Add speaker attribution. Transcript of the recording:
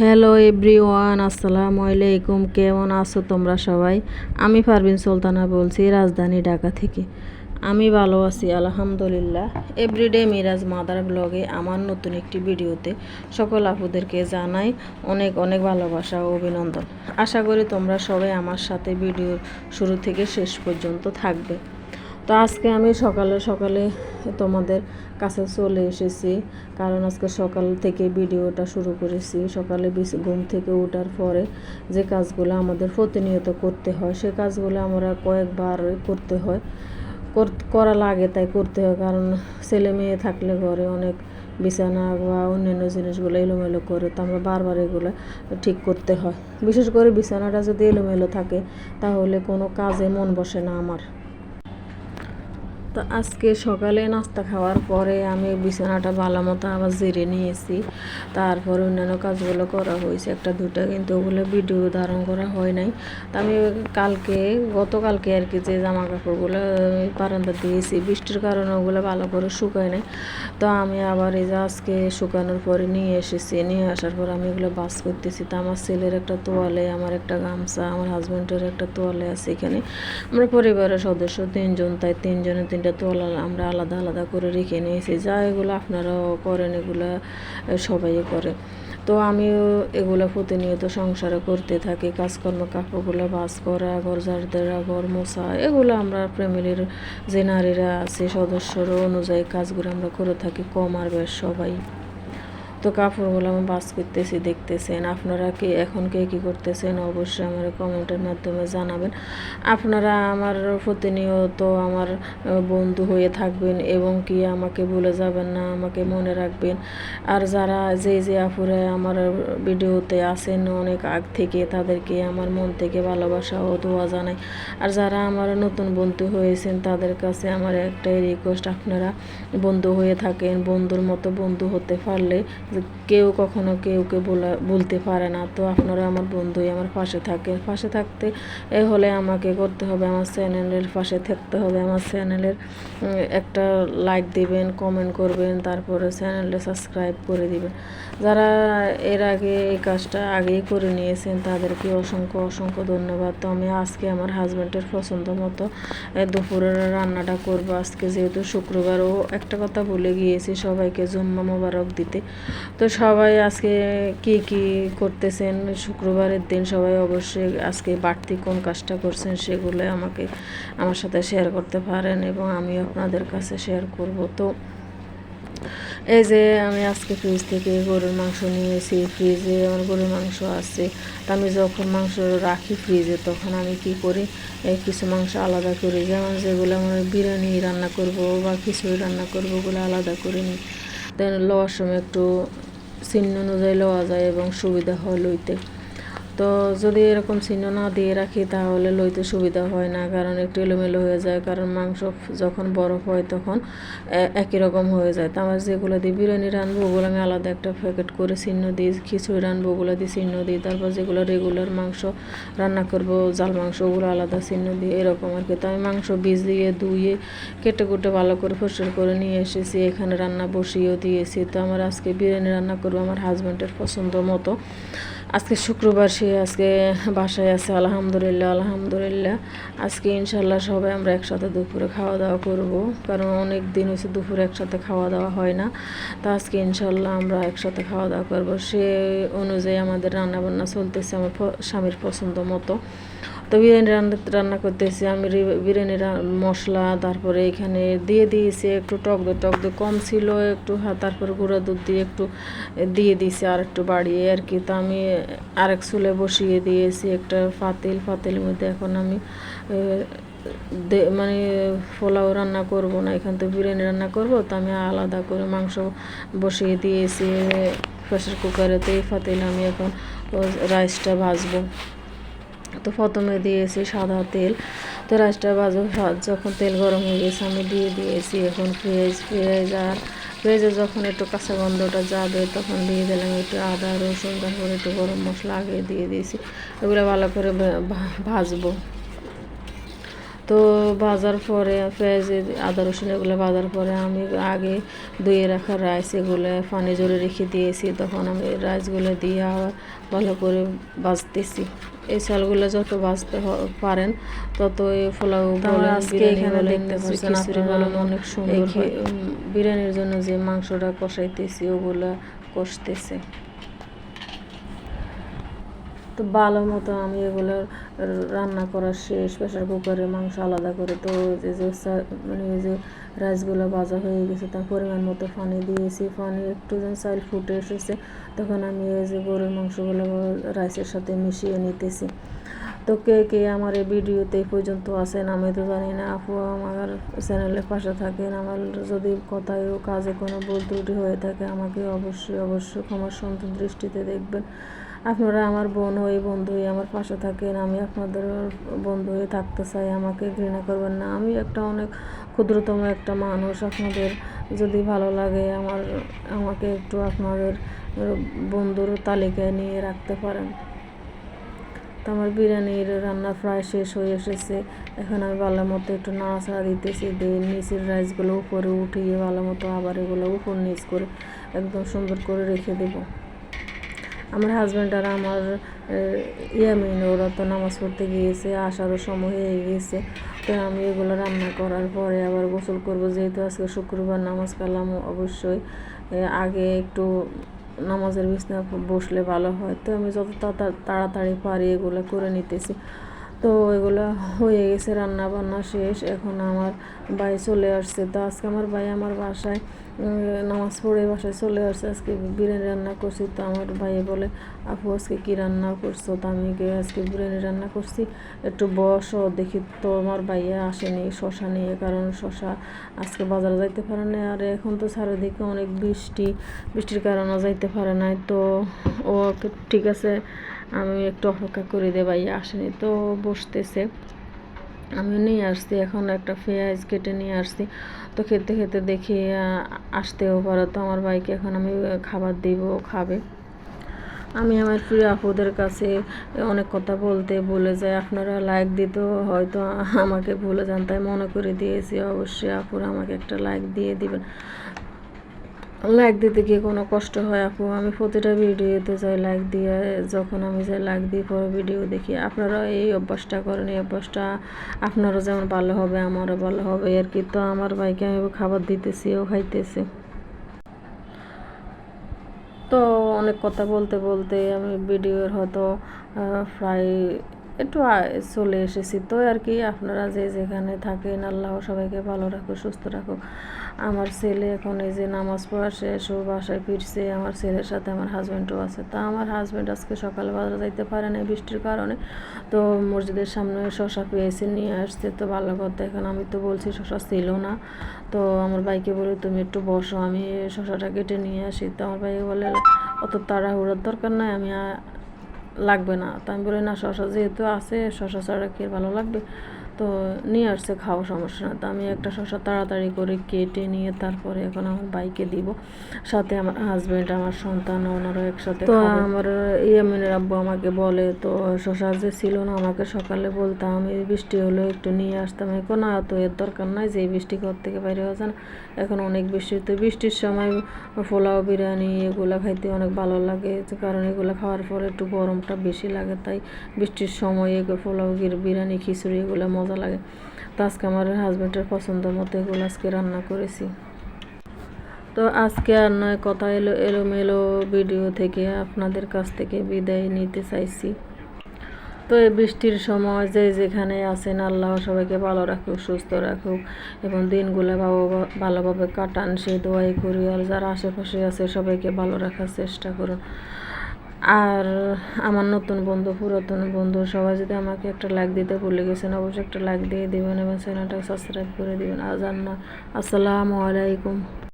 Speaker 1: Hello everyone, আসসালামু আলাইকুম। কেমন আছো তোমরা সবাই? আমি পারভিন সুলতানা বলছি রাজধানী ঢাকা থেকে। আমি ভালো আছি, আলহামদুলিল্লাহ। এভরিডে মিরাজ মাদার ব্লগে আমার নতুন একটি ভিডিওতে সকল আপুদেরকে জানাই অনেক অনেক ভালোবাসা ও অভিনন্দন। আশা করি তোমরা সবাই আমার সাথে ভিডিও শুরু থেকে শেষ পর্যন্ত থাকবে। তো আজকে আমি সকালে সকালে তোমাদের কাছে চলে এসেছি। কারণ আজকে সকাল থেকে ভিডিওটা শুরু করেছি। সকালে ঘুম থেকে ওঠার পরে যে কাজগুলো আমাদের প্রতিনিয়ত করতে হয়, সে কাজগুলো আমরা কয়েকবার করতে হয়। করা লাগে তাই করতে হয়। কারণ ছেলে মেয়ে থাকলে ঘরে অনেক বিছানা বা অন্যান্য জিনিসগুলো এলোমেলো করে তো আমরা বারবার এগুলো ঠিক করতে হয়। বিশেষ করে বিছানাটা যদি এলোমেলো থাকে, তাহলে কোনো কাজে মন বসে না আমার। তো আজকে সকালে নাস্তা খাওয়ার পরে আমি বিছানাটা ভালো মতো আবার জিরে নিয়েছি। তারপর অন্যান্য কাজগুলো করা হয়েছে, একটা দুটা, কিন্তু ওগুলো ভিডিও ধারণ করা হয় নাই। তো আমি কালকে, গতকালকে আর কি যে জামা কাপড়গুলো বারান্দা দিয়েছি, বৃষ্টির কারণে ওগুলো ভালো করে শুকায় নাই। তো আমি আবার এই যে আজকে শুকানোর পরে নিয়ে এসেছি, নিয়ে আসার পর আমি এগুলো বাস করতেছি। তো আমার ছেলের একটা তোয়ালে, আমার একটা গামছা, আমার হাজব্যান্ডের একটা তোয়ালে আছে এখানে। আমরা পরিবারের সদস্য তিনজন, তাই তিনজনের তিনটা তো আমরা আলাদা আলাদা করে রেখে নিয়েছি। যা এগুলো আপনারাও করেন, এগুলো সবাই করে। তো আমিও এগুলো প্রতিনিয়ত সংসারে করতে থাকি। কাজকর্ম, কাপড়গুলো বাস করা, ঘর ঝাড় দেওয়া, ঘর মোছা, এগুলো আমরা ফ্যামিলির যে নারীরা আছে, সদস্যরা অনুযায়ী কাজগুলো আমরা করে থাকি, কম আর বেশ সবাই। তো কাপড়গুলো আমি বাস করতেছি, দেখতেছেন। আপনারা কে, এখন কে কী করতেছেন? অবশ্যই আমার কমেন্টের মাধ্যমে জানাবেন। আপনারা আমার প্রতিনিয়ত আমার বন্ধু হয়ে থাকবেন এবং কি আমাকে ভুলে যাবেন না, আমাকে মনে রাখবেন। আর যারা যে যে আপুরে আমার ভিডিওতে আসেন অনেক আগ থেকে তাদেরকে আমার মন থেকে ভালোবাসা ও দোয়া জানাই। আর যারা আমার নতুন বন্ধু হয়েছেন, তাদের কাছে আমার একটাই রিকোয়েস্ট আপনারা বন্ধু হয়ে থাকেন, বন্ধুর মতো বন্ধু হতে পারলে কেউ কখনো কেউকে বলা, বলতে পারে না। তো আপনারা আমার বন্ধুই, আমার পাশে থাকেন। পাশে থাকতে এ হলে আমাকে করতে হবে, আমার চ্যানেলের পাশে থাকতে হবে। আমার চ্যানেলের একটা লাইক দিবেন কমেন্ট করবেন, তারপরে চ্যানেলটা সাবস্ক্রাইব করে দিবেন। যারা এর আগে এই কাজটা আগেই করে নিয়েছেন, তাদেরকে অসংখ্য অসংখ্য ধন্যবাদ। তো আমি আজকে আমার হাজব্যান্ডের পছন্দ মতো দুপুরের রান্নাটা করব। আজকে যেহেতু শুক্রবার ও একটা কথা বলে গিয়েছি সবাইকে জুম্মা মোবারক দিতে। তো সবাই আজকে কি কি করতেছেন? শুক্রবারের দিন সবাই অবশ্যই আজকে বাড়তি কোন কাজটা করছেন সেগুলো আমাকে, আমার সাথে শেয়ার করতে পারেন এবং আমি আপনাদের কাছে শেয়ার করব। তো এই যে আমি আজকে ফ্রিজ থেকে গরুর মাংস নিয়েছি ফ্রিজে আমার গরুর মাংস আছে। তা আমি যখন মাংস রাখি ফ্রিজে তখন আমি কি করি? কিছু মাংস আলাদা করি, যেমন যেগুলো আমার বিরিয়ানি রান্না করব বা খিচুড়ি রান্না করব, ওগুলো আলাদা করে নিই। দেন লওয়ার সময় একটু চিহ্ন অনুযায়ী লওয়া যায় এবং সুবিধা হয় লইতে। তো যদি এরকম চিহ্ন না দিয়ে রাখি তাহলে লইতে সুবিধা হয় না, কারণ একটু এলোমেলো হয়ে যায়, কারণ মাংস যখন বরফ হয় তখন একই রকম হয়ে যায়। তো আমার যেগুলো দিয়ে বিরিয়ানি রানবো ওগুলো আমি আলাদা একটা প্যাকেট করে চিহ্ন দিই খিচুড়ি রানবো ওগুলো দিয়ে চিহ্ন দিই তারপর যেগুলো রেগুলার মাংস রান্না করব জাল মাংস, ওগুলো আলাদা চিহ্ন দিই এরকম আর কি। তো আমি মাংস বীজ দিয়ে ধুয়ে, কেটে কুটে ভালো করে পরিষ্কার করে নিয়ে এসেছি, এখানে রান্না বসিয়েও দিয়েছি। তো আমার আজকে বিরিয়ানি রান্না করব আমার হাজব্যান্ডের পছন্দ মতো। আজকে শুক্রবার, সে আজকে বাসায় আছে, আলহামদুলিল্লাহ আলহামদুলিল্লাহ। আজকে ইনশাল্লাহ সবাই আমরা একসাথে দুপুরে খাওয়া দাওয়া করব, কারণ অনেক দিন হয়েছে দুপুরে একসাথে খাওয়া দাওয়া হয় না। তা আজকে ইনশাল্লাহ আমরা একসাথে খাওয়া দাওয়া করব। সে অনুযায়ী আমাদের রান্নাবান্না চলতেছে আমার স্বামীর পছন্দ মতো। তো বিরিয়ানি রান্না করতেছি। আমি বিরিয়ানি মশলা, তারপরে এখানে দিয়ে দিয়েছি একটু টক দই। টক দই কম ছিল একটু হ্যাঁ তারপরে গুঁড়া দুধ দিয়ে একটু দিয়ে দিয়েছি আর একটু বাড়িয়ে আর কি। তো আমি আরেক চুলে বসিয়ে দিয়েছি একটা পাতিল পাতিলের মধ্যে এখন আমি মানে পোলাও রান্না করব না, এখান থেকে বিরিয়ানি রান্না করব। তো আমি আলাদা করে মাংস বসিয়ে দিয়েছি। প্রেসার কুকারেতে এই পাতিলে আমি এখন রাইসটা ভাজবো। তো প্রথমে দিয়েছি সাদা তেল। তো রাইসটা বাজু যখন তেল গরম হয়ে গেছে, আমি দিয়ে দিয়েছি এখন পেঁয়াজ পেঁয়াজ আর পেঁয়াজে যখন একটু কাঁচা গন্ধটা যাবে, তখন দিয়ে দিলাম একটু আদা, রসুন, তারপরে একটু গরম মশলা আগে দিয়ে দিয়েছি। এগুলো ভালো করে ভাজবো। তো ভাজার পরে পেঁয়াজ আদা রসুন এগুলো ভাজার পরে আমি আগে ধুয়ে রাখা রাইস এগুলো পানি জলে রেখে দিয়েছি। তখন আমি রাইসগুলো দিয়ে আবার ভালো করে ভাজতেছি। এই চালগুলো যত ভাজতে পারেন তত এই পোলাও
Speaker 2: আজকে এখানে দেখতে পাচ্ছেন আপনারা
Speaker 1: অনেক সুন্দর বিরিয়ানির জন্য যে মাংসটা কষাইতেছি ওগুলা কষতেছে। তো ভালো মতো আমি এগুলো রান্না করার শেষ প্রেশার কুকারে মাংস আলাদা করে তো এই যে মানে এই যে রাইসগুলো ভাজা হয়ে গেছে, তার পরিমাণ মতো পানি দিয়েছি, পানি একটু যেন চাইল ফুটে এসেছে, তখন আমি এই যে গরুর মাংসগুলো রাইসের সাথে মিশিয়ে নিতেছি। তো কে কে আমার এই ভিডিওতে এই পর্যন্ত আসেন আমি তো জানি না, আপু আমার চ্যানেলের পাশে থাকেন, আমার যদি কথায় কাজে কোনো ভুল ত্রুটি হয়ে থাকে, আমাকে অবশ্যই অবশ্যই ক্ষমার সন্তান দৃষ্টিতে দেখবেন। আপনারা আমার বোন হয়ে বন্ধু হয়ে আমার পাশে থাকেন, আমি আপনাদের বন্ধু হয়ে থাকতে চাই, আমাকে ঘৃণা করবেন না। আমি একটা অনেক ক্ষুদ্রতম একটা মানুষ, আপনাদের যদি ভালো লাগে আমার, আমাকে একটু আপনাদের বন্ধুর তালিকায় নিয়ে রাখতে পারেন। তো আমার বিরিয়ানির রান্না প্রায় শেষ হয়ে এসেছে। এখন আমি ভালো মতো একটু নাড়াচাড়া দিতেছি, দিয়ে নিচের রাইসগুলো উপরে উঠিয়ে ভালো মতো আবার এগুলো উপর নিচ করে একদম সুন্দর করে রেখে দেবো। আমার হাজব্যান্ড আর আমার ইয়ামিন ওরা তো নামাজ পড়তে গিয়েছে, আসারও সময় হয়ে গিয়েছে। তো আমি এগুলো রান্না করার পরে আবার গোসল করব। যেহেতু আজকে শুক্রবার নামাজ কালাম, অবশ্যই আগে একটু নামাজের বিছনা বসলে ভালো হয়। তো আমি যত তাড়া- তাড়াতাড়ি পারি এগুলো করে নিতেছি। তো এগুলো হয়ে গেছে রান্না বান্না শেষ। এখন আমার ভাই চলে আসছে। তো আজকে আমার ভাই আমার বাসায় নামাজ পড়ে বাসায় চলে আসছে। আজকে বিরিয়ানি রান্না করছি। তো আমার ভাই বলে, আপু, আজকে কী রান্না করছ? তো আমি আজকে বিরিয়ানি রান্না করছি। একটু বসো, দেখি তো আমার ভাইয়া আসেনি শশা নিয়ে। কারণ শশা আজকে বাজারে যাইতে পারে না আর এখন তো চারিদিকে অনেক বৃষ্টি। বৃষ্টির কারণে যাইতে পারে নাই। তো ও ঠিক আছে আমি একটু অপেক্ষা করে দে ভাইয়া আসেনি তো বসতেছে। আমি নিয়ে আসছি, এখন একটা পেঁয়াজ কেটে নিয়ে আসছি। তো খেতে খেতে দেখি আসতেও পারো তো আমার ভাইকে, এখন আমি খাবার দিব খাবে। আমি আমার প্রিয় আপুদের কাছে অনেক কথা বলতে বলে যাই, আপনারা লাইক দিতেও হয়তো আমাকে ভুলে যান, তাই মনে করে দিয়েছি। অবশ্যই আপুরা আমাকে একটা লাইক দিয়ে দিবেন। লাইক দিতে গিয়ে কোনো কষ্ট হয়, আপু। আমি প্রতিটা ভিডিওতে যাই লাইক দিয়ে, যখন আমি যাই লাইক দিয়ে পরে ভিডিও দেখি আপনারা এই অভ্যাসটা করেন, এই অভ্যাসটা আপনারও যেমন ভালো হবে, আমারও ভালো হবে। আর কি তো আমার ভাইকে আমি খাবার দিতেছি, ও খাইতেছে। তো অনেক কথা বলতে বলতে আমি ভিডিওর হয়তো প্রায় একটু চলে এসেছি। তো আর কি, আপনারা যে যেখানে থাকেন, আল্লাহ সবাইকে ভালো রাখো সুস্থ রাখো আমার ছেলে এখন এই যে নামাজ পড়া শেষ, ও বাসায় ফিরছে, আমার ছেলের সাথে আমার হাজব্যান্ডও আছে। তা আমার হাজব্যান্ড আজকে সকালে বাজারে যাইতে পারে না বৃষ্টির কারণে। তো মসজিদের সামনে শশা পেয়েছে, নিয়ে আসছে। তো ভালো কথা, এখন আমি তো বলছি শশা ছিল না। তো আমার ভাইকে বলে, তুমি একটু বসো, আমি শশাটা কেটে নিয়ে আসি। তো আমার ভাই বলে, অত তাড়াহুড়োর দরকার নাই, আমি লাগবে না। তো আমি বলি, না, শশা যেহেতু আছে, শশা ছাড়া কি ভালো লাগবে? তো নিয়ে আসছে খাও সমস্যা না। তো আমি একটা শশা তাড়াতাড়ি করে কেটে নিয়ে তারপরে এখন আমার বাইকে দিব। সাথে আমার হাজবেন্ড আমার সন্তান ওনারা একসাথে তো আমার ইয়ামিনের আব্বু আমাকে বলে তো শশা যে ছিল না আমাকে সকালে বলতাম এই বৃষ্টি হলো একটু নিয়ে আসতাম। এখন না তো এর দরকার নাই যে বৃষ্টি ঘর থেকে বাইরে যায় না। এখন অনেক বৃষ্টি তো বৃষ্টির সময় পোলাও বিরিয়ানি এগুলো খাইতে অনেক ভালো লাগে। কারণ এগুলো খাওয়ার পরে একটু গরমটা বেশি লাগে। তাই বৃষ্টির সময় এগুলো পোলাও বিরিয়ানি খিচুড়ি এগুলো মজা লাগে। তো আজকে আমার হাজব্যান্ডের পছন্দ মতো এগুলো আজকে রান্না করেছি। তো আজকে আর নয়, কথা এলো, এলোমেলো ভিডিও থেকে আপনাদের কাছ থেকে বিদায় নিতে চাইছি। তো এই বৃষ্টির সময় যে যেখানে আছেন, আল্লাহ সবাইকে ভালো রাখুক, সুস্থ রাখুক এবং দিনগুলো ভালো- ভালোভাবে কাটান। সেই দোয়াই করি, আর যারা আশেপাশে আছে, সবাইকে ভালো রাখার চেষ্টা করুন। আর আমার নতুন বন্ধু, পুরাতন বন্ধু, সবাই যদি আমাকে একটা লাইক দিতে ভুলে গেছেন, অবশ্যই একটা লাইক দিয়ে দেবেন এবং চ্যানেলটাকে সাবস্ক্রাইব করে দিবেন। আর না, আসসালামু আলাইকুম।